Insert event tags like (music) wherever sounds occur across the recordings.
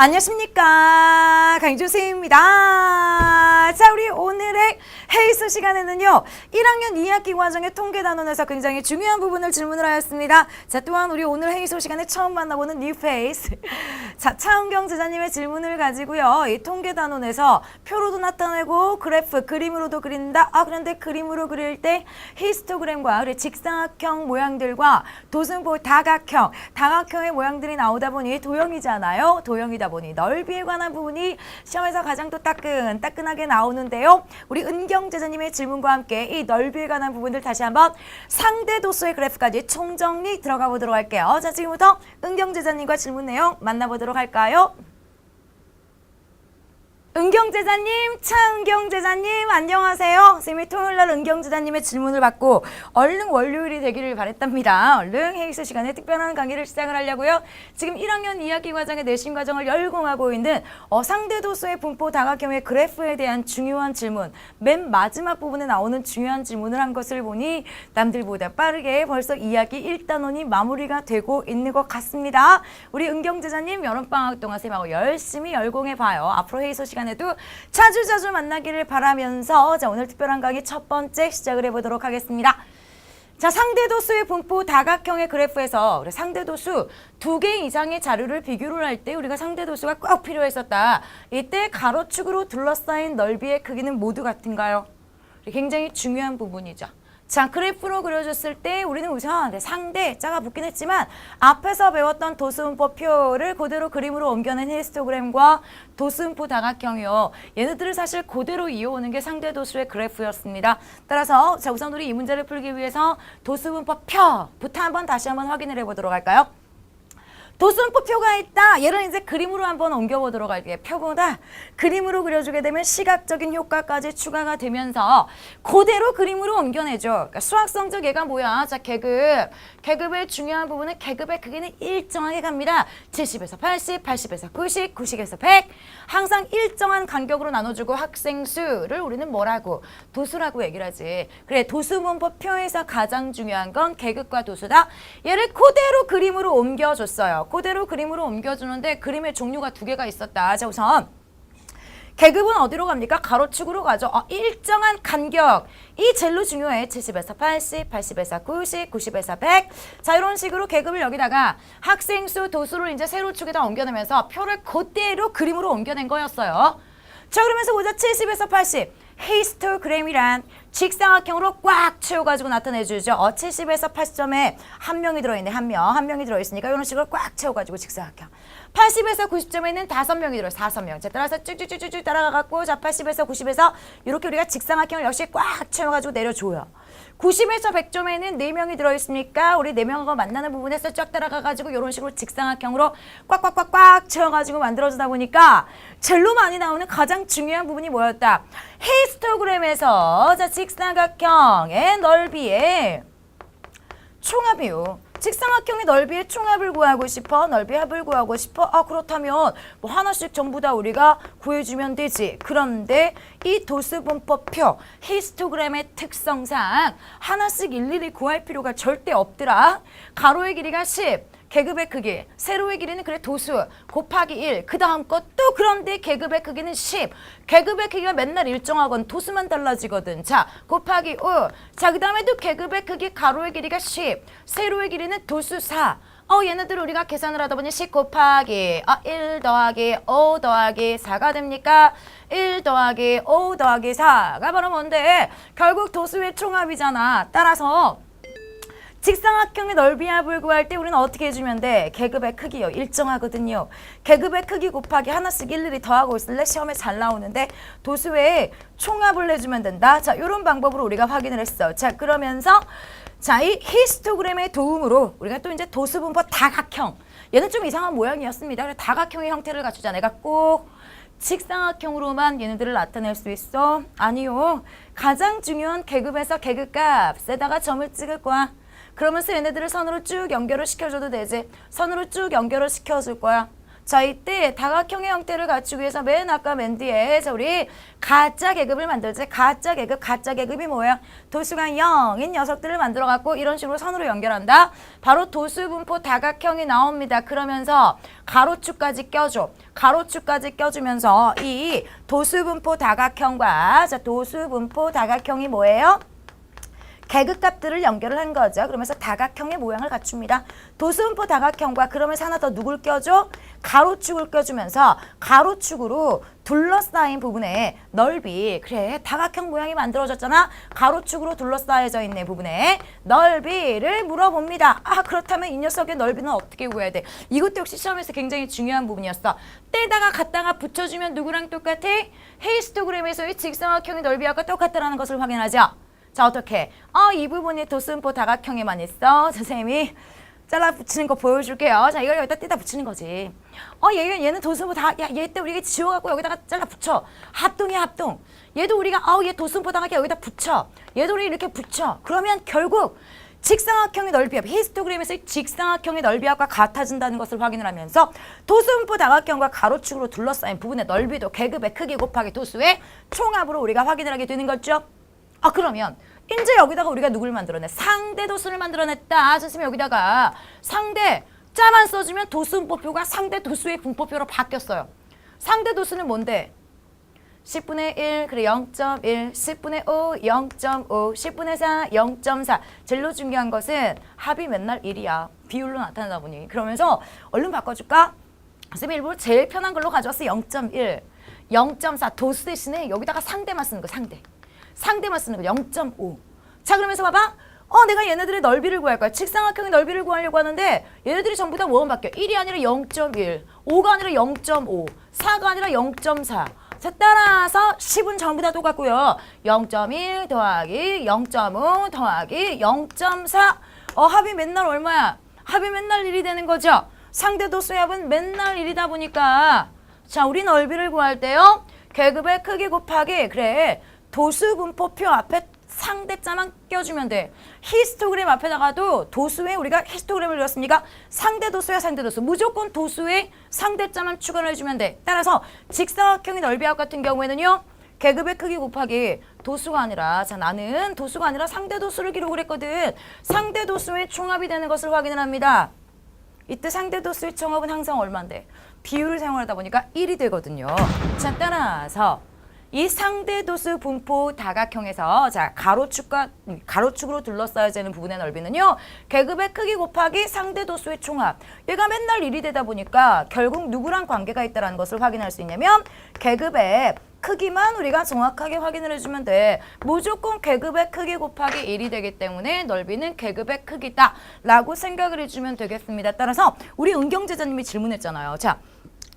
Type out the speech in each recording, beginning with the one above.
안녕하십니까 강주쌤입니다. 헤이스 시간에는요 1학년 2학기 과정의 통계 단원에서 굉장히 중요한 부분을 질문을 하였습니다. 자 또한 우리 오늘 헤이스 시간에 처음 만나보는 뉴 페이스 (laughs) 자 차은경 제자님의 질문을 가지고요 이 통계 단원에서 표로도 나타내고 그래프 그림으로도 그린다. 아 그런데 그림으로 그릴 때 히스토그램과 우리 직사각형 모양들과 도승보 다각형 다각형의 모양들이 나오다 보니 도형이잖아요. 도형이다 보니 넓이에 관한 부분이 시험에서 가장 또 따끈 따끈하게 나오는데요. 우리 은경 제자님의 질문과 함께 이 넓이에 관한 부분들 다시 한번 상대 도수의 그래프까지 총정리 들어가 보도록 할게요. 자 지금부터 은경 제자님과 질문 내용 만나보도록 할까요? 은경 제자님, 차은경 제자님, 안녕하세요. 선생님이 토요일 날 은경 제자님의 질문을 받고 얼른 월요일이 되기를 바랬답니다. 얼른 헤이스 시간에 특별한 강의를 시작을 하려고요. 지금 1학년 2학기 과정의 내신 과정을 열공하고 있는 어, 상대 도수의 분포 다각형의 그래프에 대한 중요한 질문, 맨 마지막 부분에 나오는 중요한 질문을 한 것을 보니 남들보다 빠르게 벌써 2학기 1단원이 마무리가 되고 있는 것 같습니다. 우리 은경 제자님 여름방학 동안 쌤하고 열심히 열공해 봐요. 앞으로 헤이소 시간에 도 자주 자주 만나기를 바라면서 자 오늘 특별한 강의 첫 번째 시작을 해보도록 하겠습니다. 자, 상대도수의 분포 다각형의 그래프에서 상대도수 두 개 이상의 자료를 비교를 할 때 우리가 상대도수가 꼭 필요했었다. 이때 가로축으로 둘러싸인 넓이의 크기는 모두 같은가요? 굉장히 중요한 부분이죠. 자, 그래프로 그려줬을 때 우리는 우선 네, 상대, 자가 붙긴 했지만 앞에서 배웠던 도수분포표를 그대로 그림으로 옮겨낸 히스토그램과 도수분포 다각형이요. 얘네들을 사실 그대로 이어오는 게 상대 도수의 그래프였습니다. 따라서 자, 우선 우리 이 문제를 풀기 위해서 도수분포표부터 한번 다시 한번 확인을 해보도록 할까요? 도순포표가 있다. 얘를 이제 그림으로 한번 옮겨보도록 할게요. 표보다 그림으로 그려주게 되면 시각적인 효과까지 추가가 되면서 그대로 그림으로 옮겨내죠. 그러니까 수학성적 얘가 뭐야? 자, 계급. 계급의 중요한 부분은 계급의 크기는 일정하게 갑니다. 70에서 80, 80에서 90, 90에서 100. 항상 일정한 간격으로 나눠주고 학생 수를 우리는 뭐라고? 도수라고 얘기를 하지. 그래, 도수분포표에서 가장 중요한 건 계급과 도수다. 얘를 그대로 그림으로 옮겨줬어요. 그대로 그림으로 옮겨주는데 그림의 종류가 두 개가 있었다. 자, 우선 계급은 어디로 갑니까? 가로축으로 가죠. 어, 일정한 간격. 이 제일로 중요해. 70에서 80, 80에서 90, 90에서 100. 자, 이런 식으로 계급을 여기다가 학생 수, 도수를 이제 세로축에다 옮겨내면서 표를 그대로 그림으로 옮겨낸 거였어요. 자, 그러면서 보자. 70에서 80. 히스토그램이란 직사각형으로 꽉 채워가지고 나타내주죠. 어, 70에서 80점에 한 명이 들어있네. 한 명. 한 명이 들어있으니까 이런 식으로 꽉 채워가지고 직사각형. 80에서 90점에는 다섯 명이 들어요. 다섯 명. 자, 따라서 쭉쭉쭉쭉 따라가갖고 자, 80에서 90에서 이렇게 우리가 직사각형을 역시 꽉 채워가지고 내려줘요. 90에서 100점에는 네명이 들어있으니까 우리 네명하고 만나는 부분에서 쫙 따라가가지고 이런 식으로 직사각형으로 꽉꽉꽉꽉 채워가지고 만들어주다 보니까 젤로 많이 나오는 가장 중요한 부분이 뭐였다? 히스토그램에서 자 직사각형의 넓이에 총합이요. 직사각형의 넓이의 총합을 구하고 싶어? 넓이 합을 구하고 싶어? 아 그렇다면 뭐 하나씩 전부 다 우리가 구해주면 되지. 그런데 이 도수분포표 히스토그램의 특성상 하나씩 일일이 구할 필요가 절대 없더라. 가로의 길이가 10. 계급의 크기, 세로의 길이는 그래 도수 곱하기 1. 그 다음 것또 그런데 계급의 크기는 10. 계급의 크기가 맨날 일정하건 도수만 달라지거든. 자, 곱하기 5. 자, 그 다음에 또 계급의 크기 가로의 길이가 10. 세로의 길이는 도수 4. 어, 얘네들 우리가 계산을 하다 보니 10 곱하기 아, 1 더하기 5 더하기 4가 됩니까? 1 더하기 5 더하기 4가 바로 뭔데? 결국 도수의 총합이잖아. 따라서 직사각형의 넓이 합을 구할 때 우리는 어떻게 해주면 돼? 계급의 크기요. 일정하거든요. 계급의 크기 곱하기 하나씩 일일이 더하고 있을래? 시험에 잘 나오는데 도수의 총합을 내주면 된다. 자, 이런 방법으로 우리가 확인을 했어. 자, 그러면서 자, 이 히스토그램의 도움으로 우리가 또 이제 도수분포 다각형. 얘는 좀 이상한 모양이었습니다. 다각형의 형태를 갖추자. 내가 꼭 직사각형으로만 얘네들을 나타낼 수 있어? 아니요. 가장 중요한 계급에서 계급값에다가 점을 찍을 거야. 그러면서 얘네들을 선으로 쭉 연결을 시켜줘도 되지. 선으로 쭉 연결을 시켜줄 거야. 자, 이때 다각형의 형태를 갖추기 위해서 맨 아까 맨 뒤에 자, 우리 가짜 계급을 만들지. 가짜 계급, 가짜 계급이 뭐예요? 도수가 0인 녀석들을 만들어 갖고 이런 식으로 선으로 연결한다. 바로 도수 분포 다각형이 나옵니다. 그러면서 가로축까지 껴줘. 가로축까지 껴주면서 이 도수 분포 다각형과 자, 도수 분포 다각형이 뭐예요? 계급값들을 연결을 한 거죠. 그러면서 다각형의 모양을 갖춥니다. 도수분포 다각형과 그러면서 하나 더 누굴 껴줘? 가로축을 껴주면서 가로축으로 둘러싸인 부분에 넓이 그래 다각형 모양이 만들어졌잖아. 가로축으로 둘러싸여져 있는 부분에 넓이를 물어봅니다. 아 그렇다면 이 녀석의 넓이는 어떻게 구해야 돼? 이것도 역시 시험에서 굉장히 중요한 부분이었어. 떼다가 갖다가 붙여주면 누구랑 똑같아? 헤이스토그램에서의 직사각형의 넓이와 똑같다라는 것을 확인하죠. 자 어떻게? 어, 이 부분이 도수분포 다각형에만 있어. 선생님이 잘라 붙이는 거 보여줄게요. 자 이걸 여기다 떼다 붙이는 거지. 어 얘, 얘는 도수분포 다, 야, 얘 때 우리가 지워갖고 여기다가 잘라 붙여. 합동이야 합동. 얘도 우리가 아우 얘 도수분포 다각형 여기다 붙여. 얘도 우리 이렇게 붙여. 그러면 결국 직사각형의 넓이합, 히스토그램에서의 직사각형의 넓이합과 같아진다는 것을 확인을 하면서 도수분포 다각형과 가로축으로 둘러싸인 부분의 넓이도 계급의 크기 곱하기 도수의 총합으로 우리가 확인을 하게 되는 거죠. 아 그러면 이제 여기다가 우리가 누굴 만들어내? 상대 도수를 만들어냈다. 선생님 여기다가 상대 자만 써주면 도수분포표가 상대 도수의 분포표로 바뀌었어요. 상대 도수는 뭔데? 10분의 1, 그래 0.1, 10분의 5, 0.5, 10분의 4, 0.4. 제일 중요한 것은 합이 맨날 1이야. 비율로 나타나다 보니. 그러면서 얼른 바꿔줄까? 선생님 일부러 제일 편한 걸로 가져왔어. 0.1, 0.4. 도수 대신에 여기다가 상대만 쓰는 거, 상대. 상대만 쓰는 거 0.5. 자 그러면서 봐봐. 어 내가 얘네들의 넓이를 구할 거야. 직사각형의 넓이를 구하려고 하는데 얘네들이 전부 다 뭐만 바뀌어? 1이 아니라 0.1, 5가 아니라 0.5, 4가 아니라 0.4. 자 따라서 10은 전부 다 똑같고요. 0.1 더하기 0.5 더하기 0.4. 어 합이 맨날 얼마야? 합이 맨날 1이 되는 거죠. 상대 도수의 합은 맨날 1이다 보니까 자 우리 넓이를 구할 때요. 계급의 크기 곱하기 그래 도수 분포표 앞에 상대자만 껴주면 돼. 히스토그램 앞에다가도 도수에 우리가 히스토그램을 그렸으니까 상대 도수야 상대 도수. 무조건 도수에 상대자만 추가를 해주면 돼. 따라서 직사각형의 넓이합 같은 경우에는요. 계급의 크기 곱하기 도수가 아니라 자 나는 도수가 아니라 상대 도수를 기록을 했거든. 상대 도수의 총합이 되는 것을 확인을 합니다. 이때 상대 도수의 총합은 항상 얼마인데 비율을 사용하다 보니까 1이 되거든요. 자 따라서 이 상대 도수 분포 다각형에서 자 가로축과 가로축으로 둘러싸여지는 부분의 넓이는요 계급의 크기 곱하기 상대 도수의 총합 얘가 맨날 1이 되다 보니까 결국 누구랑 관계가 있다는 것을 확인할 수 있냐면 계급의 크기만 우리가 정확하게 확인을 해주면 돼. 무조건 계급의 크기 곱하기 1이 되기 때문에 넓이는 계급의 크기다 라고 생각을 해주면 되겠습니다. 따라서 우리 은경제자님이 질문했잖아요. 자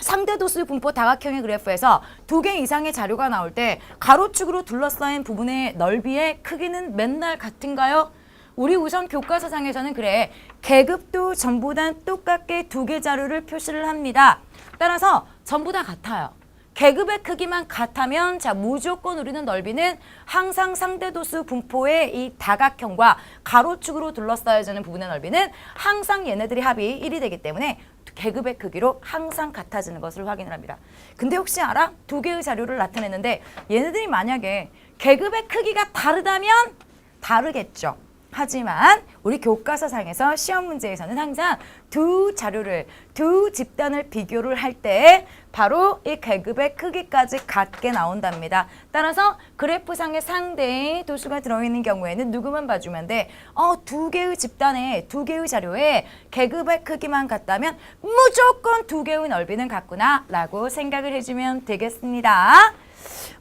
상대 도수 분포 다각형의 그래프에서 두 개 이상의 자료가 나올 때 가로축으로 둘러싸인 부분의 넓이의 크기는 맨날 같은가요? 우리 우선 교과서상에서는 그래 계급도 전부 다 똑같게 두 개 자료를 표시를 합니다. 따라서 전부 다 같아요. 계급의 크기만 같다면 자 무조건 우리는 넓이는 항상 상대도수 분포의 이 다각형과 가로축으로 둘러싸여지는 부분의 넓이는 항상 얘네들이 합이 1이 되기 때문에 계급의 크기로 항상 같아지는 것을 확인을 합니다. 근데 혹시 알아? 두 개의 자료를 나타냈는데 얘네들이 만약에 계급의 크기가 다르다면 다르겠죠. 하지만 우리 교과서상에서 시험 문제에서는 항상 두 자료를 두 집단을 비교를 할 때 바로 이 계급의 크기까지 같게 나온답니다. 따라서 그래프상의 상대의 도수가 들어있는 경우에는 누구만 봐주면 돼? 어, 두 개의 집단에 두 개의 자료에 계급의 크기만 같다면 무조건 두 개의 넓이는 같구나 라고 생각을 해주면 되겠습니다.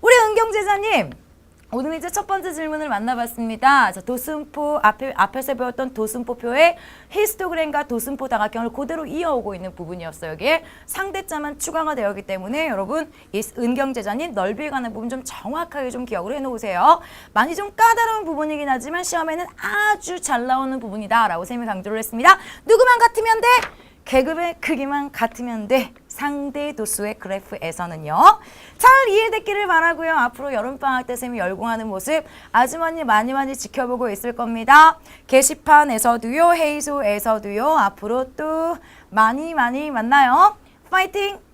우리 은경제자님 오늘 이제 첫 번째 질문을 만나봤습니다. 자, 도순포 앞에 앞에서 배웠던 도순포표의 히스토그램과 도순포 다각형을 그대로 이어오고 있는 부분이었어요. 여기에 상대자만 추가가 되었기 때문에 여러분 이 은경제자님 넓이에 관한 부분 좀 정확하게 좀 기억을 해놓으세요. 많이 좀 까다로운 부분이긴 하지만 시험에는 아주 잘 나오는 부분이다라고 쌤이 강조를 했습니다. 누구만 같으면 돼? 계급의 크기만 같으면 돼. 상대 도수의 그래프에서는요. 잘 이해됐기를 바라고요. 앞으로 여름방학 때 쌤이 열공하는 모습 아주머니 많이 많이 지켜보고 있을 겁니다. 게시판에서도요. 헤이소에서도요. 앞으로 또 많이 많이 만나요. 파이팅!